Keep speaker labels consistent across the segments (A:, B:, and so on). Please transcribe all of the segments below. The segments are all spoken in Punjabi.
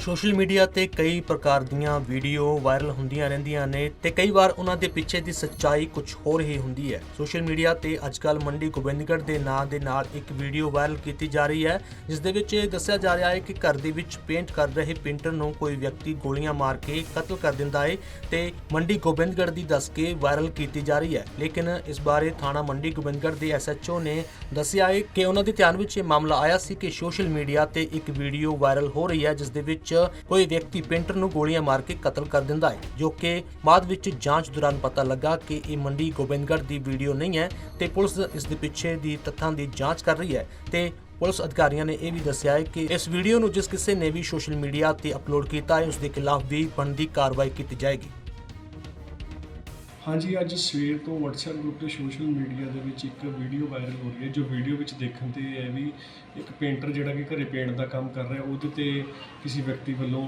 A: ਸੋਸ਼ਲ ਮੀਡੀਆ ਤੇ ਕਈ ਪ੍ਰਕਾਰ ਦੀਆਂ ਵੀਡੀਓ ਵਾਇਰਲ ਹੁੰਦੀਆਂ ਰਹਿੰਦੀਆਂ ਨੇ ਤੇ ਕਈ ਵਾਰ ਉਹਨਾਂ ਦੇ ਪਿੱਛੇ ਦੀ ਸੱਚਾਈ ਕੁਝ ਹੋਰ ਹੀ ਹੁੰਦੀ ਹੈ। ਸੋਸ਼ਲ ਮੀਡੀਆ ਤੇ ਅੱਜਕੱਲ ਮੰਡੀ ਗੋਬਿੰਦਗੜ੍ਹ ਦੇ ਨਾਂ ਦੇ ਨਾਲ ਇੱਕ ਵੀਡੀਓ ਵਾਇਰਲ ਕੀਤੀ ਜਾ ਰਹੀ ਹੈ, ਜਿਸ ਦੇ ਵਿੱਚ ਇਹ ਦੱਸਿਆ ਜਾ ਰਿਹਾ ਹੈ ਕਿ ਘਰ ਦੇ ਵਿੱਚ ਪੇਂਟ ਕਰ ਰਹੇ ਪੇਂਟਰ ਨੂੰ ਕੋਈ ਵਿਅਕਤੀ ਗੋਲੀਆਂ ਮਾਰ ਕੇ ਕਤਲ ਕਰ ਦਿੰਦਾ ਹੈ ਤੇ ਮੰਡੀ ਗੋਬਿੰਦਗੜ੍ਹ ਦੀ ਦੱਸ ਕੇ ਵਾਇਰਲ ਕੀਤੀ ਜਾ ਰਹੀ ਹੈ। ਲੇਕਿਨ ਇਸ ਬਾਰੇ ਥਾਣਾ ਮੰਡੀ ਗੋਬਿੰਦਗੜ੍ਹ ਦੇ ਐਸਐਚਓ ਨੇ ਦੱਸਿਆ ਹੈ ਕਿ ਉਹਨਾਂ ਦੇ ਧਿਆਨ ਵਿੱਚ ਇਹ ਮਾਮਲਾ ਆਇਆ ਸੀ ਕਿ ਸੋਸ਼ਲ ਮੀਡੀਆ ਤੇ ਇੱਕ ਵੀਡੀਓ ਵਾਇਰਲ ਹੋ ਰਹੀ ਹੈ, ਜਿਸ ਦੇ ਵਿੱਚ ਕੋਈ ਵਿਅਕਤੀ ਪੇਂਟਰ ਨੂੰ ਗੋਲੀਆਂ ਮਾਰ ਕੇ ਕਤਲ ਕਰ ਦਿੰਦਾ ਹੈ, ਜੋ ਕਿ ਬਾਅਦ ਵਿੱਚ ਜਾਂਚ ਦੌਰਾਨ ਪਤਾ ਲੱਗਾ ਕਿ ਇਹ ਮੰਡੀ ਗੋਬਿੰਦਗੜ੍ਹ ਦੀ ਵੀਡੀਓ ਨਹੀਂ ਹੈ ਤੇ ਪੁਲਿਸ ਇਸ ਦੇ ਪਿੱਛੇ ਦੀ ਤੱਥਾਂ ਦੀ ਜਾਂਚ ਕਰ ਰਹੀ ਹੈ ਤੇ ਪੁਲਿਸ ਅਧਿਕਾਰੀਆਂ ਨੇ ਇਹ ਵੀ ਦੱਸਿਆ ਹੈ ਕਿ ਇਸ ਵੀਡੀਓ ਨੂੰ ਜਿਸ ਕਿਸੇ ਨੇ ਵੀ ਸੋਸ਼ਲ ਮੀਡੀਆ ਤੇ ਅਪਲੋਡ ਕੀਤਾ ਹੈ, ਉਸ ਦੇ ਖਿਲਾਫ ਵੀ ਬਣਦੀ ਕਾਰਵਾਈ ਕੀਤੀ ਜਾਏਗੀ।
B: ਹਾਂਜੀ, ਅੱਜ ਸਵੇਰ ਤੋਂ WhatsApp ਗਰੁੱਪ ਤੇ ਸੋਸ਼ਲ ਮੀਡੀਆ ਦੇ ਵਿੱਚ ਇੱਕ ਵੀਡੀਓ ਵਾਇਰਲ ਹੋ ਰਹੀ ਹੈ, ਜੋ ਵੀਡੀਓ ਵਿੱਚ ਦੇਖਣ ਤੇ ਇਹ ਹੈ ਵੀ ਇੱਕ ਪੇਂਟਰ ਜਿਹੜਾ ਕਿ ਘਰੇ ਪੇਂਟ ਦਾ ਕੰਮ ਕਰ ਰਿਹਾ, ਉਹਦੇ ਤੇ ਕਿਸੇ ਵਿਅਕਤੀ ਵੱਲੋਂ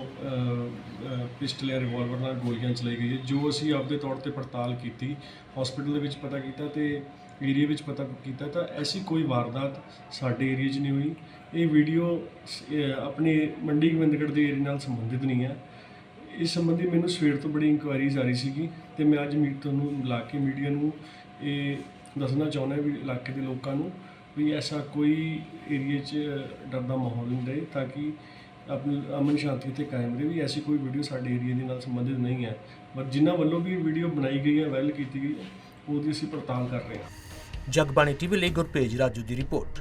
B: ਪਿਸਟਲ ਜਾਂ ਰਿਵਾਲਵਰ ਨਾਲ ਗੋਲੀਆਂ ਚਲਾਈ ਗਈ ਹੈ, ਜੋ ਅਸੀਂ ਆਪਦੇ ਤੌਰ ਤੇ ਪੜਤਾਲ ਕੀਤੀ ਹਸਪੀਟਲ ਦੇ ਵਿੱਚ ਪਤਾ ਕੀਤਾ ਤੇ ਏਰੀਆ ਵਿੱਚ ਪਤਾ ਕੀਤਾ, ਤਾਂ ਐਸੀ ਕੋਈ ਵਾਰਦਾਤ ਸਾਡੇ ਏਰੀਆ 'ਚ ਨਹੀਂ ਹੋਈ। ਇਹ ਵੀਡੀਓ ਆਪਣੇ ਮੰਡੀ ਗੋਬਿੰਦਗੜ੍ਹ ਦੇ ਏਰੀਆ ਨਾਲ ਸੰਬੰਧਿਤ ਨਹੀਂ ਹੈ। ਇਸ ਸੰਬੰਧੀ ਮੈਨੂੰ ਸਵੇਰ ਤੋਂ ਬੜੀ ਇਨਕੁਆਇਰੀਜ਼ ਆ ਰਹੀ ਸੀਗੀ ਤੇ ਮੈਂ ਅੱਜ ਮੀਟ ਤੁਹਾਨੂੰ ਬੁਲਾ ਕੇ ਮੀਡੀਆ ਨੂੰ ਇਹ ਦੱਸਣਾ ਚਾਹੁੰਦਾ ਵੀ ਇਲਾਕੇ ਦੇ ਲੋਕਾਂ ਨੂੰ ਵੀ ਐਸਾ ਕੋਈ ਏਰੀਆ 'ਚ ਡਰ ਦਾ ਮਾਹੌਲ ਨਹੀਂ ਰਹੇ ਤਾਂ ਕਿ ਆਪਣੀ ਅਮਨ ਸ਼ਾਂਤੀ ਤੇ ਕਾਇਮ ਰਹੇ ਵੀ ਐਸੀ ਕੋਈ ਵੀਡੀਓ ਸਾਡੇ ਏਰੀਆ ਦੇ ਨਾਲ ਸੰਬੰਧਿਤ ਨਹੀਂ ਹੈ। ਪਰ ਜਿਨ੍ਹਾਂ ਵੱਲੋਂ ਵੀ ਵੀਡੀਓ ਬਣਾਈ ਗਈ ਹੈ ਵਾਇਰਲ ਕੀਤੀ ਗਈ ਹੈ, ਉਹਦੀ ਅਸੀਂ ਪੜਤਾਲ ਕਰ ਰਹੇ ਹਾਂ।
A: ਜਗਬਾਣੀ ਟੀਵੀ ਲਈ ਗੁਰਪੇਜ ਰਾਜੂ ਦੀ ਰਿਪੋਰਟ।